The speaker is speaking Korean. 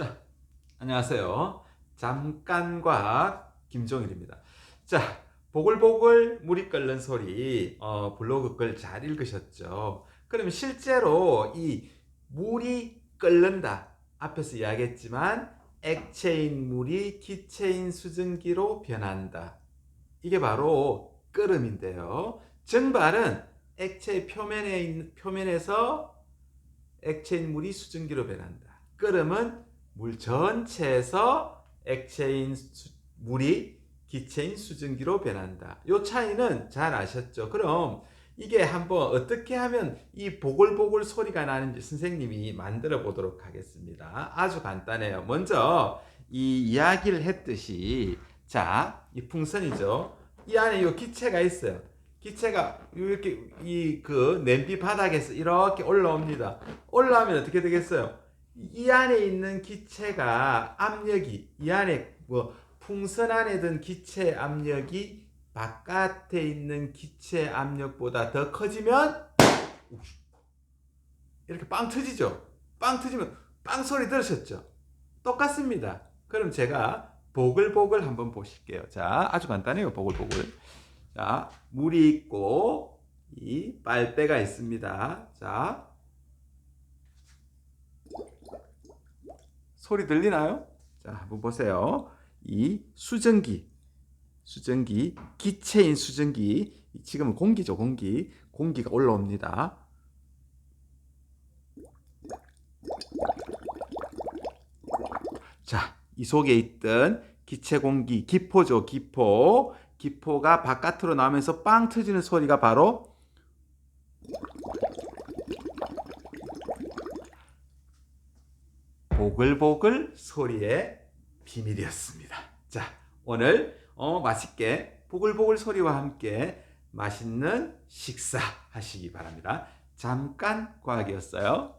자, 안녕하세요. 잠깐 과학 김종일입니다. 자, 보글보글 물이 끓는 소리 어, 블로그 글 잘 읽으셨죠? 그러면 실제로 이 물이 끓는다 앞에서 이야기했지만 액체인 물이 기체인 수증기로 변한다. 이게 바로 끓음인데요. 증발은 액체의 표면에 표면에서 액체인 물이 수증기로 변한다. 끓음은 물 전체에서 액체인 수- 물이 기체인 수증기로 변한다. 요 차이는 잘 아셨죠? 그럼 이게 한번 어떻게 하면 이 보글보글 소리가 나는지 선생님이 만들어 보도록 하겠습니다. 아주 간단해요. 먼저 이 이야기를 했듯이 자, 이 풍선이죠. 이 안에 이 기체가 있어요. 기체가 이렇게 이 그 냄비 바닥에서 이렇게 올라옵니다. 올라오면 어떻게 되겠어요? 이 안에 있는 기체가 압력이 이 안에 뭐 풍선 안에 든 기체 압력이 바깥에 있는 기체 압력보다 더 커지면 이렇게 빵 터지죠. 빵 터지면 빵 소리 들으셨죠? 똑같습니다. 그럼 제가 보글보글 한번 보실게요. 자, 아주 간단해요. 보글보글. 자, 물이 있고 이 빨대가 있습니다. 자, 소리 들리나요? 자, 한번 보세요. 이 수증기, 수증기, 기체인 수증기, 지금은 공기죠, 공기. 공기가 올라옵니다. 자, 이 속에 있던 기체 공기, 기포죠, 기포. 기포가 바깥으로 나오면서 빵 터지는 소리가 바로 보글보글 소리의 비밀이었습니다. 자, 오늘 어, 맛있게 보글보글 소리와 함께 맛있는 식사 하시기 바랍니다. 잠깐 과학이었어요.